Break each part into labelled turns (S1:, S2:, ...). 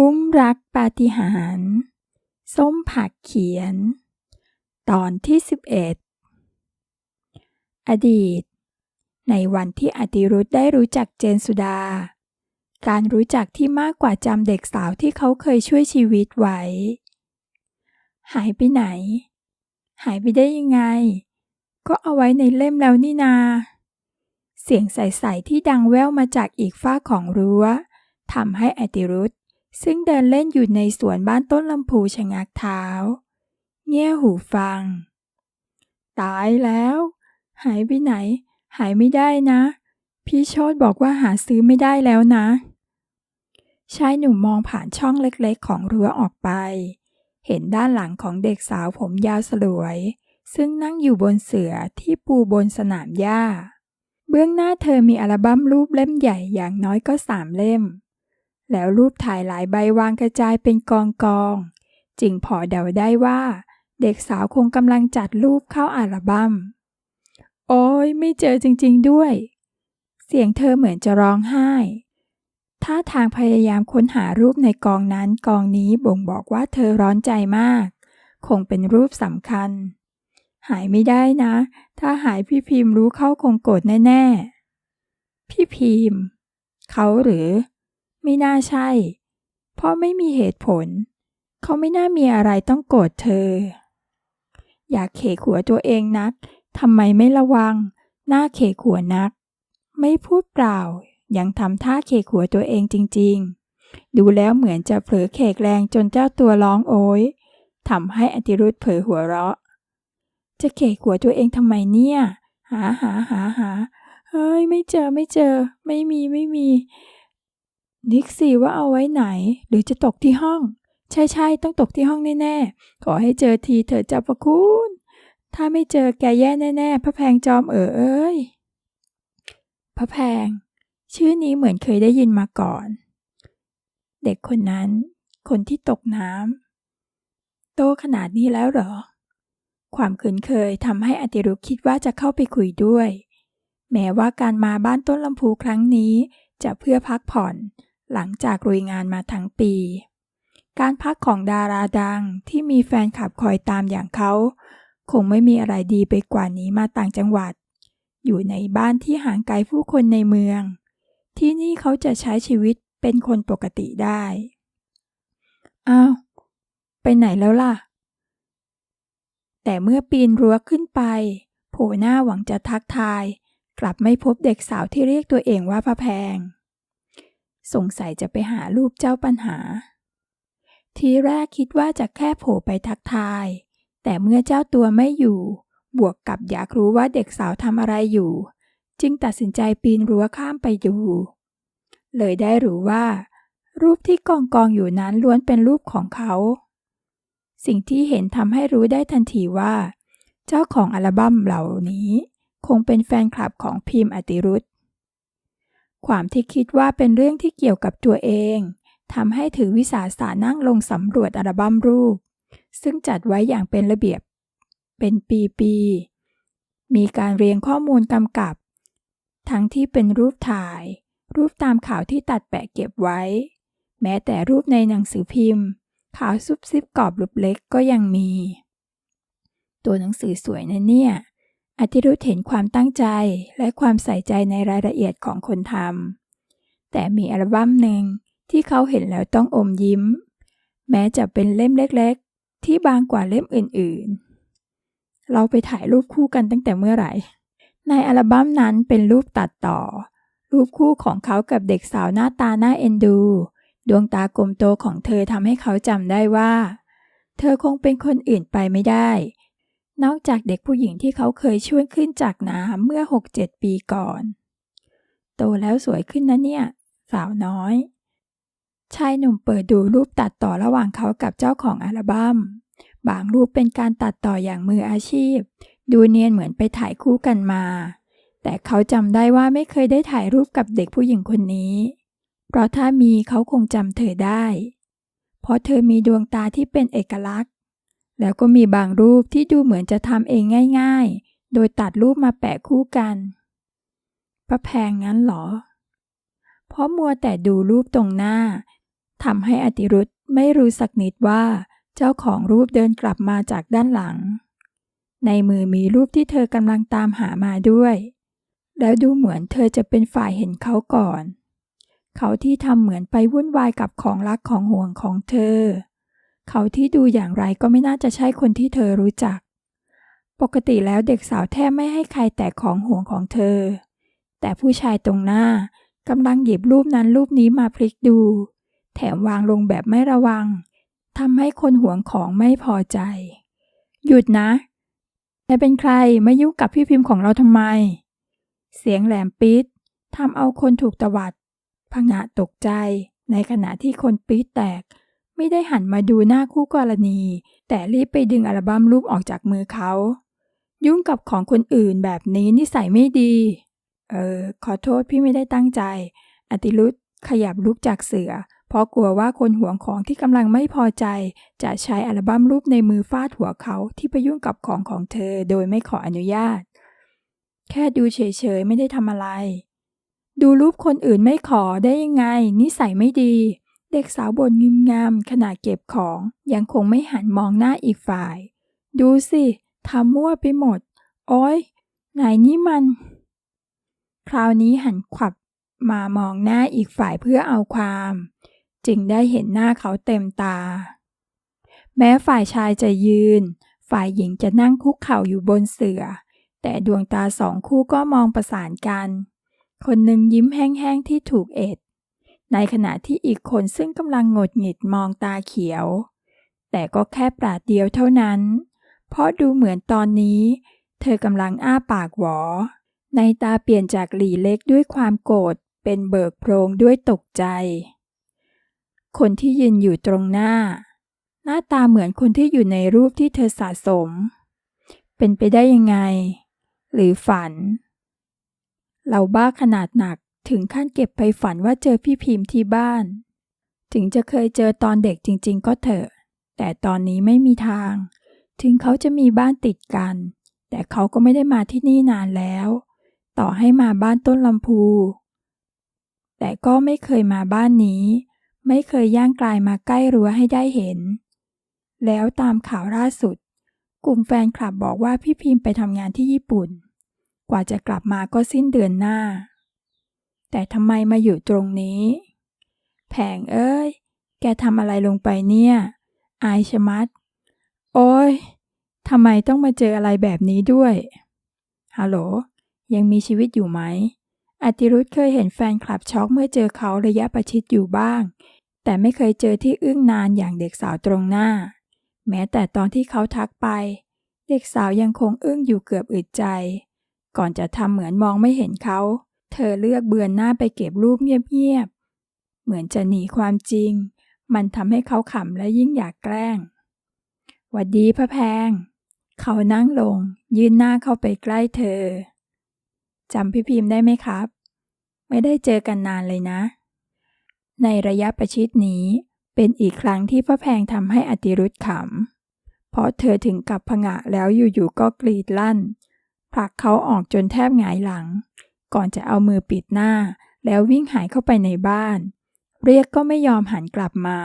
S1: อุ้มรักปาฏิหาริย์ส้มผักเขียน ตอนที่11อดีต ในวันที่อติรุธได้รู้จักเจนสุดา การรู้จักที่มากกว่าจำเด็กสาวที่เขาเคยช่วยชีวิตไว้ หายไปไหน หายไปได้ยังไง ก็เอาไว้ในเล่มแล้วนี่นา เสียงใสๆที่ดังแว่วมาจากอีกฝ้าของรั้วทำให้อติรุธ ซึ่งเดินเล่นอยู่ในสวนบ้านต้นลำพูชะงักเท้า เงี่ยหูฟัง ตายแล้ว หายไปไหน หายไม่ได้นะ พี่โชตบอกว่าหาซื้อไม่ได้แล้วนะ ชายหนุ่มมองผ่านช่องเล็กๆ ของรั้วออกไป เห็นด้านหลังของเด็กสาวผมยาวสลวย ซึ่งนั่งอยู่บนเสือที่ปูบนสนามหญ้า เบื้องหน้าเธอมีอัลบั้มรูปเล่มใหญ่อย่างน้อยก็สามเล่ม แล้วรูปถ่ายหลายใบวางกระจายเป็นกองกองๆจึงพอเดาได้ว่า เด็กสาวคงกำลังจัดรูปเข้าอัลบั้ม โอ้ยไม่เจอจริงๆด้วย เสียงเธอเหมือนจะร้องไห้ท่าทางพยายามค้นหารูปในกองนั้นกองนี้บ่งบอกว่าเธอร้อนใจมาก คงเป็นรูปสำคัญ หายไม่ได้นะ ถ้าหายพี่พิมพ์รู้เข้าคงโกรธแน่ ๆ พี่พิมพ์ เขาหรือ ไม่น่าใช่เพราะไม่มีเหตุผล เขาไม่น่ามีอะไรต้องโกรธเธอ อยากเขกหัวตัวเองนักทำไมไม่ระวัง หน้าเขกหัวนัก ไม่พูดเปล่า ยังทำท่าเขกหัวตัวเองจริง ๆ ดูแล้วเหมือนจะเผลอเขกแรงจนเจ้าตัวร้องโอย ทำให้อติรุธเผยหัวเราะ จะเขกหัวตัวเองทำไมเนี่ย หาหาหาหาเฮ้ยไม่เจอไม่เจอ ไม่มีไม่มี นิกสิว่าเอาไว้ไหน หรือจะตกที่ห้อง ใช่ใช่ต้องตกที่ห้องแน่ๆ ขอให้เจอทีเถิดเจ้าพระคุณ ถ้าไม่เจอแกแย่แน่ๆ พระแพงจอมเอ๋อเอ้ย พระแพง ชื่อนี้เหมือนเคยได้ยินมาก่อน เด็กคนนั้น คนที่ตกน้ำโตขนาดนี้แล้วเหรอ ความคุ้นเคยทำให้อติรุคิดว่าจะเข้าไปคุยด้วย แม้ว่าการมาบ้านต้นลำพูครั้งนี้จะเพื่อพักผ่อน หลังจากลุยงานมาทั้งปี การพักของดาราดังที่มีแฟนคลับคอยตามอย่างเขา คงไม่มีอะไรดีไปกว่านี้มาต่างจังหวัด อยู่ในบ้านที่ห่างไกลผู้คนในเมือง ที่นี่เขาจะใช้ชีวิตเป็นคนปกติได้ อ้าว ไปไหนแล้วล่ะ แต่เมื่อปีนรั้วขึ้นไป โผหน้าหวังจะทักทาย กลับไม่พบเด็กสาวที่เรียกตัวเองว่าพระแพง สงสัยจะไปหารูปเจ้าปัญหา ทีแรกคิดว่าจะแค่โผล่ไปทักทาย แต่เมื่อเจ้าตัวไม่อยู่ บวกกับอยากรู้ว่าเด็กสาวทำอะไรอยู่ จึงตัดสินใจปีนรั้วข้ามไปดู เลยได้รู้ว่า รูปที่กองกองอยู่นั้นล้วนเป็นรูปของเขา สิ่งที่เห็นทำให้รู้ได้ทันทีว่า เจ้าของอัลบั้มเหล่านี้ คงเป็นแฟนคลับของพิมพ์อติรุธ ความที่คิดว่าเป็นเรื่องที่เกี่ยวกับตัวเองทำให้ถือวิสาสะนั่งลงสำรวจอัลบั้มรูป ซึ่งจัดไว้อย่างเป็นระเบียบ เป็นปีๆ มีการเรียงข้อมูลกำกับ ทั้งที่เป็นรูปถ่าย รูปตามข่าวที่ตัดแปะเก็บไว้ แม้แต่รูปในหนังสือพิมพ์ ข่าวซุบซิบกรอบรูปเล็กก็ยังมี ตัวหนังสือสวยนะเนี่ย อธิรุธเห็นความตั้งใจและความใส่ใจในรายละเอียดของคนทำ แต่มีอัลบั้มหนึ่งที่เขาเห็นแล้วต้องอมยิ้ม แม้จะเป็นเล่มเล็กๆ ที่บางกว่าเล่มอื่นๆ เราไปถ่ายรูปคู่กันตั้งแต่เมื่อไหร่ ในอัลบั้มนั้นเป็นรูปตัดต่อ รูปคู่ของเขากับเด็กสาวหน้าตาหน้าเอ็นดู ดวงตากลมโตของเธอทำให้เขาจำได้ว่า เธอคงเป็นคนอื่นไปไม่ได้ นอกจากเด็กผู้หญิงที่เขาเคยช่วยขึ้นจากน้ำเมื่อ 6-7 ปีก่อน โตแล้วสวยขึ้นนะเนี่ย สาวน้อย ชายหนุ่มเปิดดูรูปตัดต่อระหว่างเขากับเจ้าของอัลบัม้ม บางรูปเป็นการตัดต่ออย่างมืออาชีพ ดูเนียนเหมือนไปถ่ายคู่กันมา แต่เขาจำได้ว่าไม่เคยได้ถ่ายรูปกับเด็กผู้หญิงคนนี้ เพราะถ้ามีเขาคงจำเธอได้ เพราะเธอมีดวงตาที่เป็นเอกลักษณ์ แล้วก็มีบางรูปที่ดูเหมือนจะทำเองง่าย ๆ โดยตัดรูปมาแปะคู่กันพระแพงงั้นเหรอ เพราะมัวแต่ดูรูปตรงหน้าทำให้อติรุธไม่รู้สักนิดว่า เจ้าของรูปเดินกลับมาจากด้านหลัง ในมือมีรูปที่เธอกำลังตามหามาด้วย แล้วดูเหมือนเธอจะเป็นฝ่ายเห็นเขาก่อน เขาที่ทำเหมือนไปวุ่นวายกับของรักของห่วงของเธอ เขาที่ดูอย่างไรก็ไม่น่าจะใช่คนที่เธอรู้จัก ปกติแล้วเด็กสาวแทบไม่ให้ใครแตะของห่วงของเธอ แต่ผู้ชายตรงหน้ากำลังหยิบรูปนั้นรูปนี้มาพลิกดู แถมวางลงแบบไม่ระวังทำให้คนห่วงของไม่พอใจ หยุดนะแต่เป็นใครมายุ่งกับพี่พิมพ์ของเราทำไม เสียงแหลมปี๊ดทำเอาคนถูกตวัดพงะตกใจในขณะที่คนปี๊ดแตก ไม่ได้หันมาดูหน้าคู่กรณี แต่รีบไปดึงอัลบั้มรูปออกจากมือเขา ยุ่งกับของคนอื่นแบบนี้นิสัยไม่ดี เออ ขอโทษพี่ไม่ได้ตั้งใจ อติรุธขยับลุกจากเสือ เพราะกลัวว่าคนห่วงของที่กำลังไม่พอใจ จะใช้อัลบั้มรูปในมือฟาดหัวเขาที่ไปยุ่งกับของของเธอโดยไม่ขออนุญาต แค่ดูเฉยๆไม่ได้ทำอะไร ดูรูปคนอื่นไม่ขอได้ยังไง นิสัยไม่ดี เด็กสาวบ่นงึมงามขณะเก็บของ ยังคงไม่หันมองหน้าอีกฝ่าย ดูสิทำมั่วไปหมด โอ้ยไหนนี่มัน คราวนี้หันขวับมามองหน้าอีกฝ่ายเพื่อเอาความ จึงได้เห็นหน้าเขาเต็มตา แม้ฝ่ายชายจะยืน ฝ่ายหญิงจะนั่งคุกเข่าอยู่บนเสื่อ แต่ดวงตาสองคู่ก็มองประสานกัน คนหนึ่งยิ้มแห้งๆที่ถูกเอ็ด ในขณะที่อีกคนซึ่งกำลังหงดหงิดมองตาเขียว แต่ก็แค่ปราดเดียวเท่านั้น เพราะดูเหมือนตอนนี้ เธอกำลังอ้าปากหวอ ในตาเปลี่ยนจากหลีเล็กด้วยความโกรธเป็นเบิกโพรงด้วยตกใจ คนที่ยืนอยู่ตรงหน้า หน้าตาเหมือนคนที่อยู่ในรูปที่เธอสะสม เป็นไปได้ยังไง หรือฝัน เราบ้าขนาดหนัก ถึงขั้นเก็บไปฝันว่าเจอพี่พิมพ์ที่บ้าน ถึงจะเคยเจอตอนเด็กจริง ๆ ก็เถอะ แต่ตอนนี้ไม่มีทาง ถึงเขาจะมีบ้านติดกัน แต่เขาก็ไม่ได้มาที่นี่นานแล้ว ต่อให้มาบ้านต้นลำพู แต่ก็ไม่เคยมาบ้านนี้ ไม่เคยย่างกลายมาใกล้รั้วให้ได้เห็น แล้วตามข่าวล่าสุด กลุ่มแฟนคลับบอกว่าพี่พิมพ์ไปทำงานที่ญี่ปุ่น กว่าจะกลับมาก็สิ้นเดือนหน้า แต่ทำไมมาอยู่ตรงนี้ แผงเอ้ย แกทำอะไรลงไปเนี่ย อายชะมัด โอ้ยทำไมต้องมาเจออะไรแบบนี้ด้วย ฮัลโหล ยังมีชีวิตอยู่ไหม อติรุธเคยเห็นแฟนคลับช็อกเมื่อเจอเขาระยะประชิดอยู่บ้าง แต่ไม่เคยเจอที่อึ้งนานอย่างเด็กสาวตรงหน้า แม้แต่ตอนที่เขาทักไป เด็กสาวยังคงอึ้งอยู่เกือบอึดใจ ก่อนจะทำเหมือนมองไม่เห็นเขา เธอเลือกเบือนหน้าไปเก็บรูปเงียบๆ เหมือนจะหนีความจริง มันทำให้เขาขำและยิ่งอยากแกล้ง หวัดดีพระแพง เขานั่งลง ยื่นหน้าเข้าไปใกล้เธอ จำพี่พิมพ์ได้ไหมครับ ไม่ได้เจอกันนานเลยนะ ในระยะประชิดนี้เป็นอีกครั้งที่พระแพงทำให้อติรุธขำ เพราะเธอถึงกับผงะแล้วอยู่ๆก็กรีดลั่นผลักเขาออกจนแทบหงายหลัง ก่อนจะเอามือปิดหน้า แล้ววิ่งหายเข้าไปในบ้าน เรียกก็ไม่ยอมหันกลับมา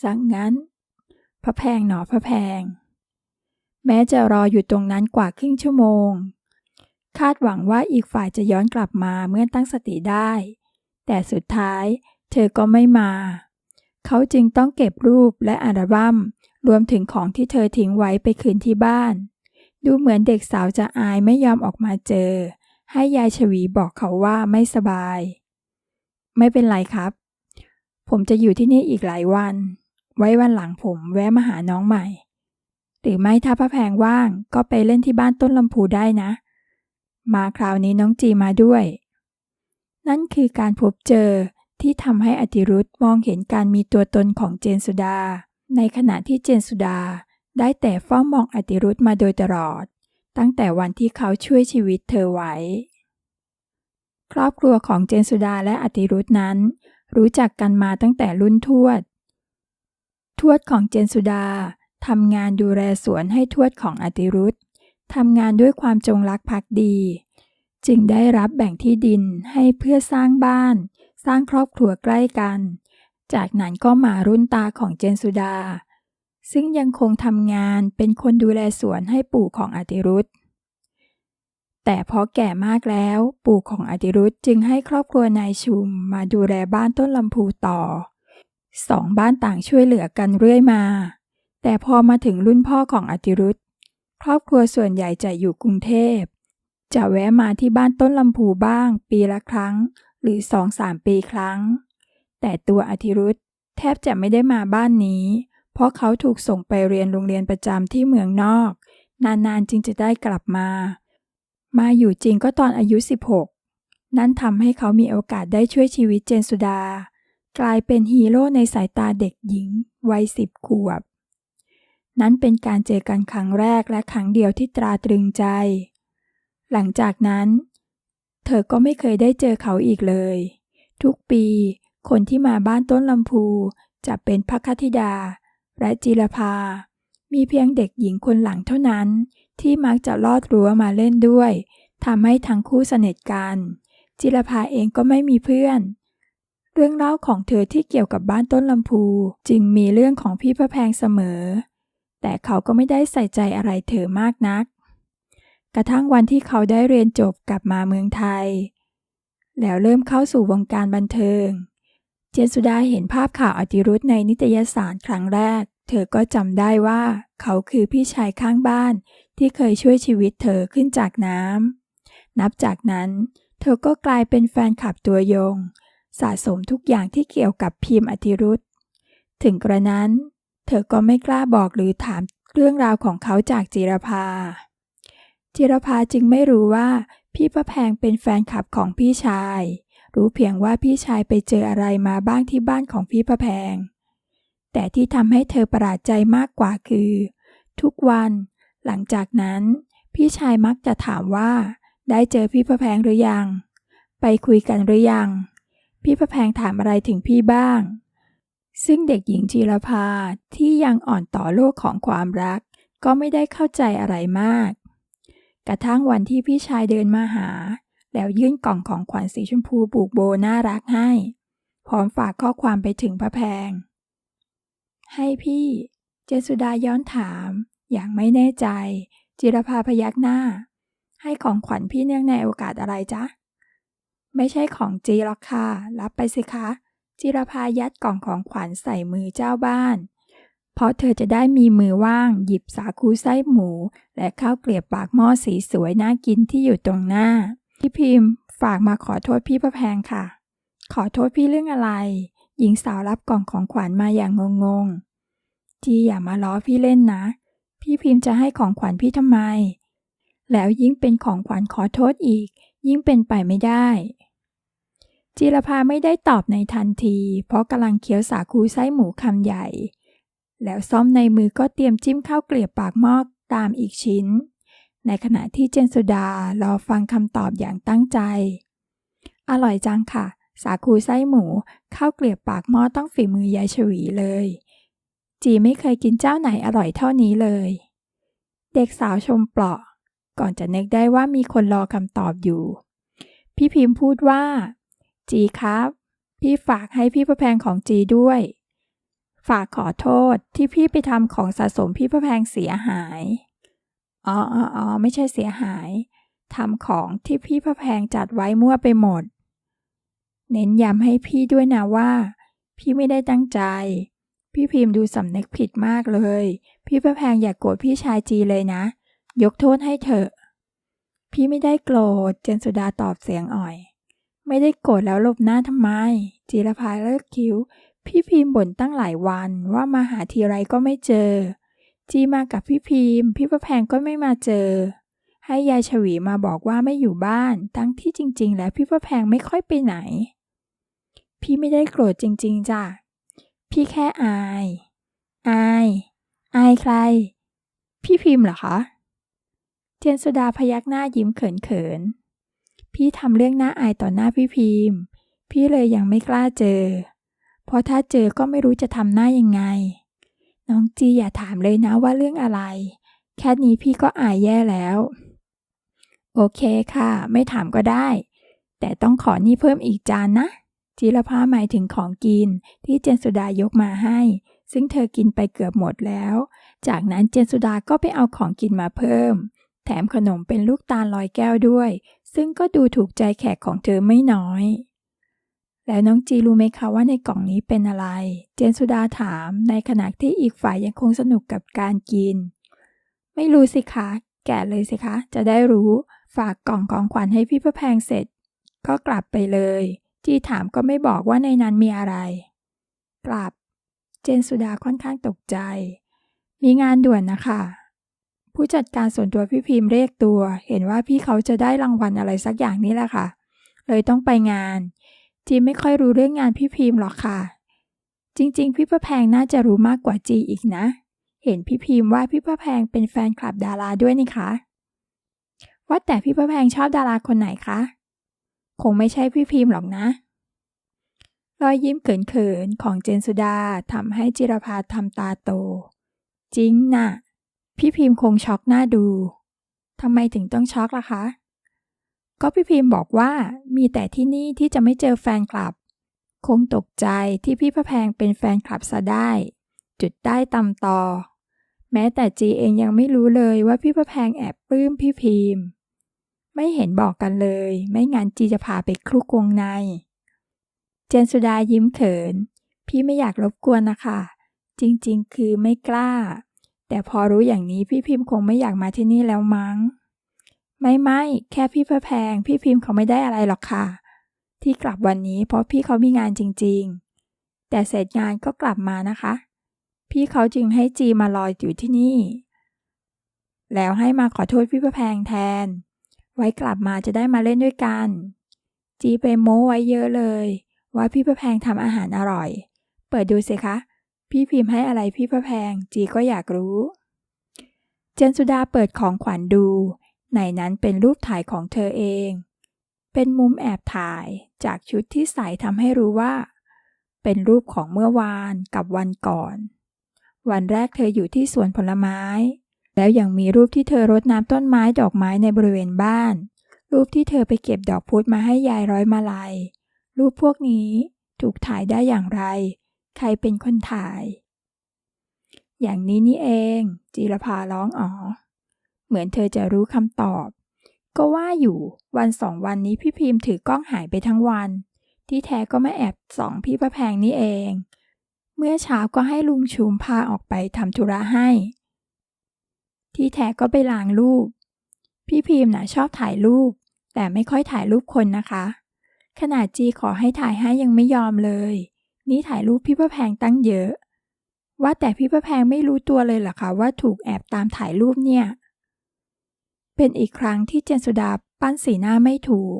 S1: สังงั้น พระแพงหนอพระแพง แม้จะรออยู่ตรงนั้นกว่าครึ่งชั่วโมง คาดหวังว่าอีกฝ่ายจะย้อนกลับมาเมื่อตั้งสติได้ แต่สุดท้ายเธอก็ไม่มา เขาจึงต้องเก็บรูปและอัลบั้มรวมถึงของที่เธอทิ้งไว้ไปคืนที่บ้าน ดูเหมือนเด็กสาวจะอายไม่ยอมออกมาเจอ ให้ยายชวีบอกเขาว่าไม่สบาย ไม่เป็นไรครับ ผมจะอยู่ที่นี่อีกหลายวัน ไว้วันหลังผมแวะมาหาน้องใหม่ หรือไม่ถ้าพระแพงว่างก็ไปเล่นที่บ้านต้นลำพูได้นะ มาคราวนี้น้องจีมาด้วย นั่นคือการพบเจอที่ทำให้อติรุธมองเห็นการมีตัวตนของเจนสุดา ในขณะที่เจนสุดาได้แต่เฝ้ามองอติรุธมาโดยตลอด ตั้งแต่วันที่เขาช่วยชีวิตเธอไว้ ครอบครัวของเจนสุดาและอติรุธนั้น รู้จักกันมาตั้งแต่รุ่นทวด ทวดของเจนสุดาทำงานดูแลสวนให้ทวดของอติรุธทำงานด้วยความจงรักภักดี จึงได้รับแบ่งที่ดินให้เพื่อสร้างบ้าน สร้างครอบครัวใกล้กัน จากนั้นก็มารุ่นตาของเจนสุดา ซึ่งยังคงทำงานเป็นคนดูแลสวนให้ปู่ของอติรุธแต่พอแก่มากแล้ว ปู่ของอติรุธจึงให้ครอบครัวนายชุมมาดูแลบ้านต้นลำพูต่อสองบ้านต่างช่วยเหลือกันเรื่อยมา แต่พอมาถึงรุ่นพ่อของอติรุธครอบครัวส่วนใหญ่จะอยู่กรุงเทพ จะแวะมาที่บ้านต้นลำพูบ้าง ปีละครั้ง หรือสองสามปีครั้ง แต่ตัวอธิรุธแทบจะไม่ได้มาบ้านนี้ เพราะเขาถูกส่งไปเรียนโรงเรียนประจำที่เมืองนอก นานๆจึงจะได้กลับมา มาอยู่จริงก็ตอนอายุ 16 นั่นทำให้เขามีโอกาสได้ช่วยชีวิตเจนสุดา กลายเป็นฮีโร่ในสายตาเด็กหญิงวัยสิบขวบ นั้นเป็นการเจอกันครั้งแรกและครั้งเดียวที่ตราตรึงใจ หลังจากนั้น เธอก็ไม่เคยได้เจอเขาอีกเลย ทุกปี คนที่มาบ้านต้นลำพูจะเป็นพักธิดา และจิรภา มีเพียงเด็กหญิงคนหลังเท่านั้นที่มักจะลอดรั้วมาเล่นด้วยทำให้ทั้งคู่สนิทกัน จิรภาเองก็ไม่มีเพื่อน เรื่องเล่าของเธอที่เกี่ยวกับบ้านต้นลำพูจึงมีเรื่องของพี่พระแพงเสมอ แต่เขาก็ไม่ได้ใส่ใจอะไรเธอมากนัก กระทั่งวันที่เขาได้เรียนจบกลับมาเมืองไทย แล้วเริ่มเข้าสู่วงการบันเทิง เจนสุดาเห็นภาพข่าวอติรุธในนิตยสารครั้งแรก เธอก็จำได้ว่า เขาคือพี่ชายข้างบ้านที่เคยช่วยชีวิตเธอขึ้นจากน้ำ นับจากนั้น เธอก็กลายเป็นแฟนคลับตัวยง สะสมทุกอย่างที่เกี่ยวกับพิมพ์อติรุธถึงกระนั้น เธอก็ไม่กล้าบอกหรือถามเรื่องราวของเขาจากจิรภาจิรภาจึงไม่รู้ว่าพี่พระแพงเป็นแฟนคลับของพี่ชาย รู้เพียงว่าพี่ชายไปเจออะไรมาบ้างที่บ้านของพี่พระแพง แต่ที่ทำให้เธอประหลาดใจมากกว่าคือ ทุกวันหลังจากนั้น พี่ชายมักจะถามว่า ได้เจอพี่พระแพงหรือยัง ไปคุยกันหรือยัง พี่พระแพงถามอะไรถึงพี่บ้าง ซึ่งเด็กหญิงจีรภาที่ยังอ่อนต่อโลกของความรัก ก็ไม่ได้เข้าใจอะไรมาก กระทั่งวันที่พี่ชายเดินมาหา แล้วยื่นกล่องของขวัญสีชมพูบูกโบน่ารักให้ พร้อมฝากข้อความไปถึงพระแพง ให้พี่ เจสุดาย้อนถาม อย่างไม่แน่ใจ จิรภาพยักหน้า ให้ของขวัญพี่เนื่องในโอกาสอะไรจ๊ะ ไม่ใช่ของจีหรอกค่ะรับไปสิคะ จิรภายัดกล่องของขวัญใส่มือเจ้าบ้านเพราะเธอจะได้มีมือว่างหยิบสาคูไส้หมู และข้าวเกลียบปากหม้อสีสวยน่ากินที่อยู่ตรงหน้า พี่พิมพ์ฝากมาขอโทษพี่พระแพงค่ะ ขอโทษพี่เรื่องอะไร หญิงสาวรับกล่องของขวัญมาอย่างงงๆจีอย่ามาล้อพี่เล่นนะ พี่พิมพ์จะให้ของขวัญพี่ทำไม แล้วยิ่งเป็นของขวัญขอโทษอีก ยิ่งเป็นไปไม่ได้จิรภาไม่ได้ตอบในทันที เพราะกำลังเคี้ยวสาคูไส้หมูคำใหญ่ แล้วซ้อมในมือก็เตรียมจิ้มข้าวเกลียบปากหม้อตามอีกชิ้น ในขณะที่เจนสุดารอฟังคำตอบอย่างตั้งใจ อร่อยจังค่ะ สาคูไส้หมูข้าวเกลียบปากหม้อต้องฝีมือยายฉวีเลย จีไม่เคยกินเจ้าไหนอร่อยเท่านี้เลย เด็กสาวชมเปราะ ก่อนจะนึกได้ว่ามีคนรอคำตอบอยู่ พี่พิมพ์พูดว่า จีครับ พี่ฝากให้พี่ประแพงของจีด้วย ฝากขอโทษที่พี่ไปทำของสะสมพี่ประแพงเสียหาย อ๋ออ๋อไม่ใช่เสียหายทำของที่พี่พระแพงจัดไว้มั่วไปหมด เน้นย้ำให้พี่ด้วยนะว่า พี่ไม่ได้ตั้งใจ พี่พิมพ์ดูสำนึกผิดมากเลย พี่พระแพงอย่ากโกรธพี่ชายจีเลยนะ ยกโทษให้เถอะ พี่ไม่ได้โกรธเจนสุดาตอบเสียงอ่อย ไม่ได้โกรธแล้วหลบหน้าทำไม จีรพายเลิกคิ้ว พี่พิมพ์บ่นตั้งหลายวันว่ามาหาทีไรก็ไม่เจอ จีมากับพี่พิมพ์พี่พระแพงก็ไม่มาเจอ ให้ยายฉวีมาบอกว่าไม่อยู่บ้านทั้งที่จริง ๆ แล้วพี่พระแพงไม่ค่อยไปไหน พี่ไม่ได้โกรธจริง ๆจ้ะพี่แค่อาย อาย อายใคร พี่พิมพ์เหรอคะเจนสุดาพยักหน้ายิ้มเขินๆพี่ทำเรื่องหน่าอายต่อหน้าพี่พิมพ์ พี่เลยยังไม่กล้าเจอ เพราะถ้าเจอก็ไม่รู้จะทำหน้ายังไง น้องจีอย่าถามเลยนะว่าเรื่องอะไร แค่นี้พี่ก็อายแย่แล้ว โอเคค่ะ ไม่ถามก็ได้ แต่ต้องขอนี่เพิ่มอีกจานนะ จิรภาหมายถึงของกินที่เจนสุดายกมาให้ ซึ่งเธอกินไปเกือบหมดแล้ว จากนั้นเจนสุดาก็ไปเอาของกินมาเพิ่ม แถมขนมเป็นลูกตาลลอยแก้วด้วย ซึ่งก็ดูถูกใจแขกของเธอไม่น้อย แล้วน้องจีรู้ไหมคะว่าในกล่องนี้เป็นอะไร เจนสุดาถามในขณะที่อีกฝ่ายยังคงสนุกกับการกิน ไม่รู้สิคะ แกะเลยสิคะ จะได้รู้ฝากกล่องของขวัญให้พี่พระแพงเสร็จ ก็กลับไปเลย จีถามก็ไม่บอกว่าในนั้นมีอะไร กลับ เจนสุดาค่อนข้างตกใจ มีงานด่วนนะคะ ผู้จัดการส่วนตัวพี่พิมพ์เรียกตัว เห็นว่าพี่เขาจะได้รางวัลอะไรสักอย่างนี้แหละค่ะ เลยต้องไปงาน จีไม่ค่อยรู้เรื่องงานพี่พิมพ์หรอกค่ะ จริง ๆ พี่พระแพงน่าจะรู้มากกว่าจีอีกนะ เห็นพี่พิมพ์ว่าพี่พระแพงเป็นแฟนคลับดาราด้วยนี่คะว่าแต่พี่พระแพงชอบดาราคนไหนคะ คงไม่ใช่พี่พิมพ์หรอกนะ รอยยิ้มเขินๆของเจนสุดาทำให้จิรพาทำตาโต จริงนะ่ะ พี่พิมพ์คงช็อกหน้าดูทำไมถึงต้องช็อกล่ะคะ ก็พี่พิมพ์บอกว่ามีแต่ที่นี่ที่จะไม่เจอแฟนคลับ คงตกใจที่พี่พระแพงเป็นแฟนคลับซะได้ จุดได้ตำต่อแม้แต่จีเองยังไม่รู้เลยว่าพี่พระแพงแอบปลื้มพี่พิมพ์ ไม่เห็นบอกกันเลย ไม่งั้นจีจะพาไปคลุกวงใน เจนสุดายิ้มเขิน พี่ไม่อยากรบกวนนะคะ จริงๆ คือไม่กล้า แต่พอรู้อย่างนี้พี่พิมพ์คงไม่อยากมาที่นี่แล้วมั้ง ไม่ไม่แค่พี่พระแพง พี่พิมพ์เขาไม่ได้อะไรหรอกค่ะ ที่กลับวันนี้เพราะพี่เขามีงานจริงๆ แต่เสร็จงานก็กลับมานะคะ พี่เขาจึงให้จีมารอยอยู่ที่นี่ แล้วให้มาขอโทษพี่พระแพงแทน ไว้กลับมาจะได้มาเล่นด้วยกัน จีไปโม้ไว้เยอะเลย ว่าพี่พระแพงทำอาหารอร่อย เปิดดูสิคะ พี่พิมพ์ให้อะไรพี่พระแพง จีก็อยากรู้ เจนสุดาเปิดของขวัญดู ในนั้นเป็นรูปถ่ายของเธอเอง เป็นมุมแอบถ่ายจากชุดที่ใส่ทำให้รู้ว่า เป็นรูปของเมื่อวานกับวันก่อน วันแรกเธออยู่ที่สวนผลไม้ แล้วยังมีรูปที่เธอรดน้ำต้นไม้ดอกไม้ในบริเวณบ้าน รูปที่เธอไปเก็บดอกพุธมาให้ยายร้อยมาลัย รูปพวกนี้ถูกถ่ายได้อย่างไร ใครเป็นคนถ่าย อย่างนี้นี่เองจีรภาร้องอ๋อ เหมือนเธอจะรู้คำตอบ ก็ว่าอยู่วันสองวันนี้พี่พิมพ์ถือกล้องหายไปทั้งวัน ที่แท้ก็ไม่แอบส่องพี่ประแพงนี่เอง เมื่อเช้าก็ให้ลุงชุมพาออกไปทำธุระให้ ที่แท้ก็ไปล้างรูป พี่พิมพ์นะชอบถ่ายรูป แต่ไม่ค่อยถ่ายรูปคนนะคะ ขนาดจีขอให้ถ่ายให้ยังไม่ยอมเลย นี่ถ่ายรูปพี่ประแพงตั้งเยอะว่าแต่พี่ประแพงไม่รู้ตัวเลยเหรอคะว่าถูกแอบตามถ่ายรูปเนี่ย เป็นอีกครั้งที่เจนสุดาปั้นสีหน้าไม่ถูก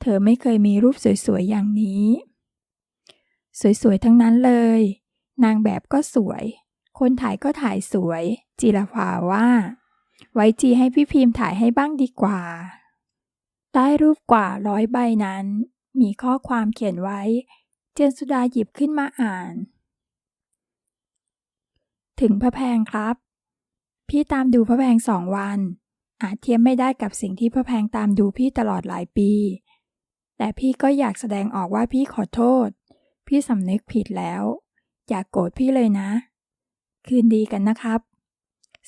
S1: เธอไม่เคยมีรูปสวยๆ อย่างนี้ สวยๆ ทั้งนั้นเลย นางแบบก็สวย คนถ่ายก็ถ่ายสวย จีรภาว่า ไว้จีให้พี่พิมพ์ถ่ายให้บ้างดีกว่า ใต้รูปกว่าร้อยใบนั้น มีข้อความเขียนไว้ เจนสุดาหยิบขึ้นมาอ่าน ถึงพระแพงครับ พี่ตามดูพระแพงสองวัน อาจเทียมไม่ได้กับสิ่งที่พระแพงตามดูพี่ตลอดหลายปี แต่พี่ก็อยากแสดงออกว่าพี่ขอโทษ พี่สำนึกผิดแล้ว อย่ากโกรธพี่เลยนะ คืนดีกันนะครับ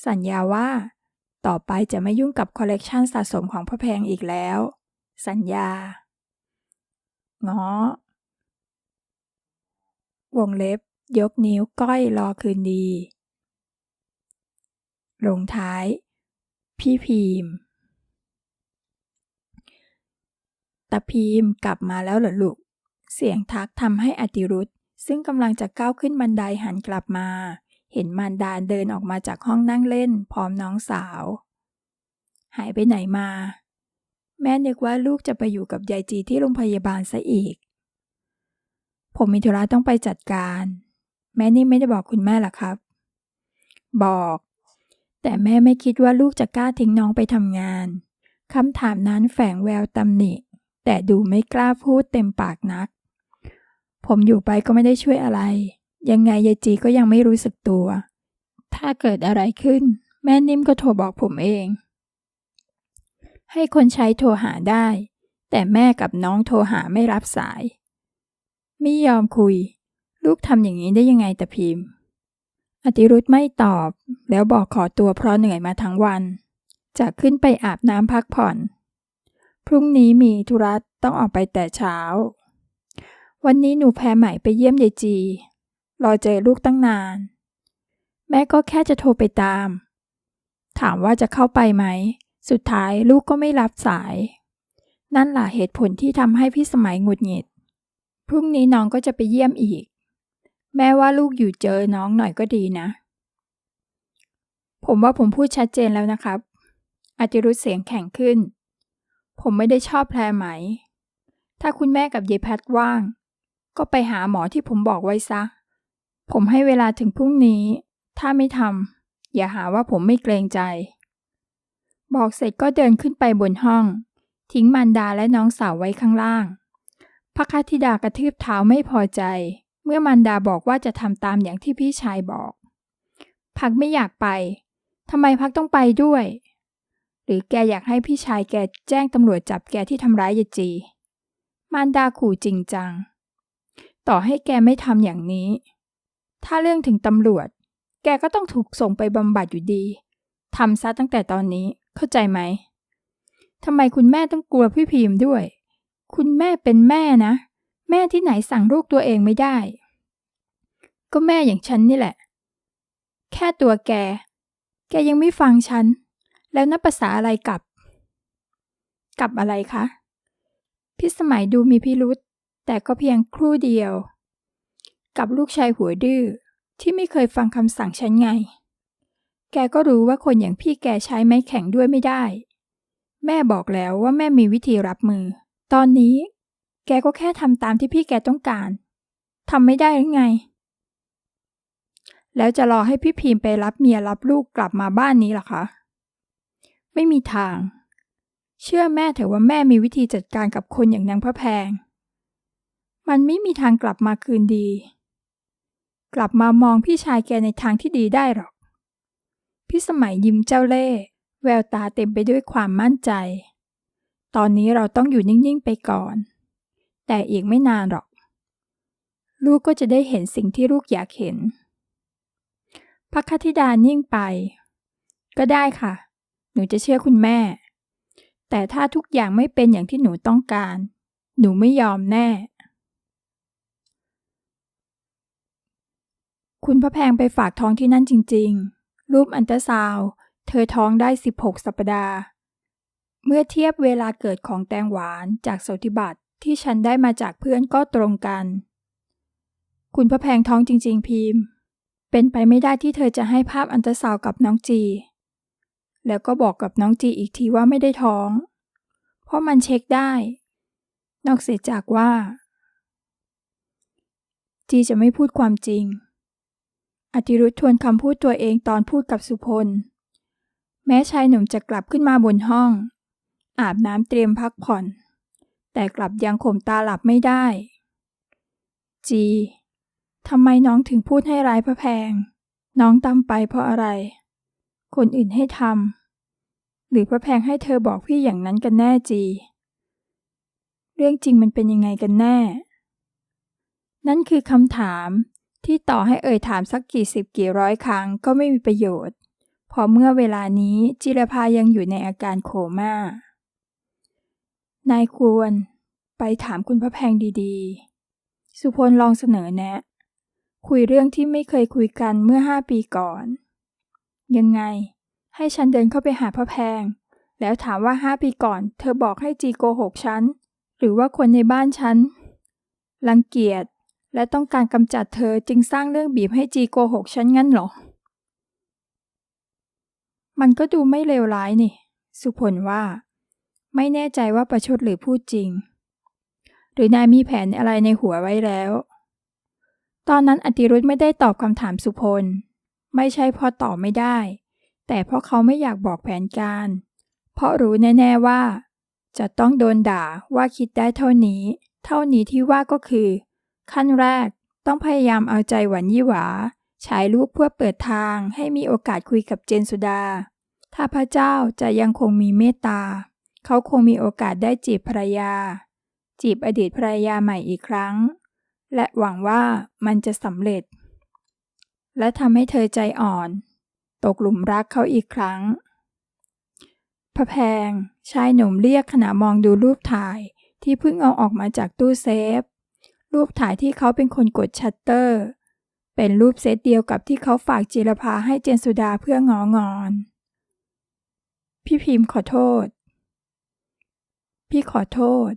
S1: สัญญาว่า ต่อไปจะไม่ยุ่งกับคอลเลกชันสะสมของพระแพงอีกแล้ว สัญญาง้อวงเล็บ ยกนิ้วก้อยรอคืนดี ลงท้าย พี่พีมตาพีมกลับมาแล้วเหรอลูก เสียงทักทำให้อติรุธซึ่งกำลังจะก้าวขึ้นบันไดหันกลับมา เห็นมารดาเดินออกมาจากห้องนั่งเล่น พร้อมน้องสาว หายไปไหนมา แม่นึกว่าลูกจะไปอยู่กับยายจีที่โรงพยาบาลซะอีก ผมมีธุระต้องไปจัดการ แม่นี่ไม่ได้บอกคุณแม่หรอครับ บอก แต่แม่ไม่คิดว่าลูกจะกล้าทิ้งน้องไปทำงาน คำถามนั้นแฝงแววตำหนิ แต่ดูไม่กล้าพูดเต็มปากนัก ผมอยู่ไปก็ไม่ได้ช่วยอะไร ยังไงยายจีก็ยังไม่รู้สึกตัว ถ้าเกิดอะไรขึ้น แม่นิ่มก็โทรบอกผมเอง ให้คนใช้โทรหาได้ แต่แม่กับน้องโทรหาไม่รับสาย ไม่ยอมคุย ลูกทำอย่างนี้ได้ยังไงแต่พิมพ์ อติรุธไม่ตอบ แล้วบอกขอตัวเพราะเหนื่อยมาทั้งวัน จะขึ้นไปอาบน้ำพักผ่อน พรุ่งนี้มีธุระต้องออกไปแต่เช้า วันนี้หนูแพรใหม่ไปเยี่ยมยายจี รอเจอลูกตั้งนาน แม่ก็แค่จะโทรไปตาม ถามว่าจะเข้าไปไหม สุดท้ายลูกก็ไม่รับสาย นั่นแหละเหตุผลที่ทำให้พี่สมัยหงุดหงิด พรุ่งนี้น้องก็จะไปเยี่ยมอีก แม่ว่าลูกอยู่เจอน้องหน่อยก็ดีนะ ผมว่าผมพูดชัดเจนแล้วนะครับ อาจิรุธเสียงแข็งขึ้น ผมไม่ได้ชอบแพรไหม ถ้าคุณแม่กับยายแพทว่าง ก็ไปหาหมอที่ผมบอกไว้ซะ ผมให้เวลาถึงพรุ่งนี้ ถ้าไม่ทำอย่าหาว่าผมไม่เกรงใจ บอกเสร็จก็เดินขึ้นไปบนห้อง ทิ้งมารดาและน้องสาวไว้ข้างล่างพระคธิดากระทืบเท้าไม่พอใจ เมื่อมารดาบอกว่าจะทำตามอย่างที่พี่ชายบอก พักไม่อยากไปทำไมพักต้องไปด้วย หรือแกอยากให้พี่ชายแกแจ้งตำรวจจับแกที่ทำร้ายยายจี มารดาขู่จริงจัง ต่อให้แกไม่ทำอย่างนี้ ถ้าเรื่องถึงตำรวจ แกก็ต้องถูกส่งไปบำบัดอยู่ดีทำซะตั้งแต่ตอนนี้เข้าใจไหมทำไมคุณแม่ต้องกลัวพี่พิมพ์ด้วย คุณแม่เป็นแม่นะ แม่ที่ไหนสั่งลูกตัวเองไม่ได้ ก็แม่อย่างฉันนี่แหละ แค่ตัวแก แกยังไม่ฟังฉัน แล้วนับภาษาอะไรกับ กับอะไรคะพี่สมัยดูมีพิรุษแต่ก็เพียงครู่เดียว กับลูกชายหัวดื้อที่ไม่เคยฟังคำสั่งฉันไง แกก็รู้ว่าคนอย่างพี่แกใช้ไม้แข็งด้วยไม่ได้ แม่บอกแล้วว่าแม่มีวิธีรับมือ ตอนนี้ แกก็แค่ทำตามที่พี่แกต้องการทำไม่ได้หรือไง แล้วจะรอให้พี่พิมไปรับเมียรับลูกกลับมาบ้านนี้หรอคะ ไม่มีทาง เชื่อแม่เถอะว่าแม่มีวิธีจัดการกับคนอย่างนางพระแพง มันไม่มีทางกลับมาคืนดี กลับมามองพี่ชายแกในทางที่ดีได้หรอก พี่สมัยยิ้มเจ้าเล่ห์แววตาเต็มไปด้วยความมั่นใจ ตอนนี้เราต้องอยู่นิ่ง ๆ ไปก่อน แต่อีกไม่นานหรอก ลูกก็จะได้เห็นสิ่งที่ลูกอยากเห็นพระคธิดานิ่งไป ก็ได้ค่ะ หนูจะเชื่อคุณแม่ แต่ถ้าทุกอย่างไม่เป็นอย่างที่หนูต้องการ หนูไม่ยอมแน่ คุณพระแพงไปฝากท้องที่นั่นจริง ๆ รูปอันตราซาวเธอท้องได้ 16 สัปดาห์ เมื่อเทียบเวลาเกิดของแตงหวานจากสติบัติ ที่ฉันได้มาจากเพื่อนก็ตรงกัน คุณพระแพงท้องจริง ๆ พิมพ์ เป็นไปไม่ได้ที่เธอจะให้ภาพอันตราซาวกับน้องจี แล้วก็บอกกับน้องจีอีกทีว่าไม่ได้ท้อง เพราะมันเช็คได้ นอกเสียจากว่า จีจะไม่พูดความจริง อติรุธทวนคำพูดตัวเองตอนพูดกับสุพล แม้ชายหนุ่มจะกลับขึ้นมาบนห้อง อาบน้ำเตรียมพักผ่อน แต่กลับยังข่มตาหลับไม่ได้ จี ทำไมน้องถึงพูดให้ร้ายพระแพง น้องตำไปเพราะอะไร คนอื่นให้ทำ หรือพระแพงให้เธอบอกพี่อย่างนั้นกันแน่จี เรื่องจริงมันเป็นยังไงกันแน่ นั่นคือคำถามที่ต่อให้เอ่ยถามสักกี่สิบกี่ร้อยครั้งก็ไม่มีประโยชน์เพราะเมื่อเวลานี้จิรพายังอยู่ในอาการโคมา่า นายควรไปถามคุณพระแพงดีๆ สุพลลองเสนอแนะ คุยเรื่องที่ไม่เคยคุยกันเมื่อห้าปีก่อน ยังไง ให้ฉันเดินเข้าไปหาพระแพง แล้วถามว่าห้าปีก่อน เธอบอกให้จีโกหกฉัน หรือว่าคนในบ้านฉัน รังเกียจและต้องการกำจัดเธอจึงสร้างเรื่องบีบให้จีโกหกฉันงั้นหรอ มันก็ดูไม่เลวร้ายนี่ สุพลว่า ไม่แน่ใจว่าประชดหรือพูดจริง หรือนายมีแผนอะไรในหัวไว้แล้ว ตอนนั้นอติรุธไม่ได้ตอบคำถามสุพล ไม่ใช่เพราะตอบไม่ได้ แต่เพราะเขาไม่อยากบอกแผนการ เพราะรู้แน่ๆว่า จะต้องโดนด่าว่าคิดได้เท่านี้ เท่านี้ที่ว่าก็คือ ขั้นแรกต้องพยายามเอาใจหวันยี่หวาฉายลูกเพื่อเปิดทางให้มีโอกาสคุยกับเจนสุดา ถ้าพระเจ้าจะยังคงมีเมตตา เขาคงมีโอกาสได้จีบภรรยา จีบอดีตภรรยาใหม่อีกครั้ง และหวังว่ามันจะสำเร็จ และทำให้เธอใจอ่อน ตกหลุมรักเขาอีกครั้งพะแพง ชายหนุ่มเรียกขณะมองดูรูปถ่ายที่เพิ่งเอาออกมาจากตู้เซฟ รูปถ่ายที่เขาเป็นคนกดชัตเตอร์ เป็นรูปเซตเดียวกับที่เขาฝากจิรภาให้เจนสุดาเพื่ององอน พี่พิมพ์ขอโทษ พี่ขอโทษ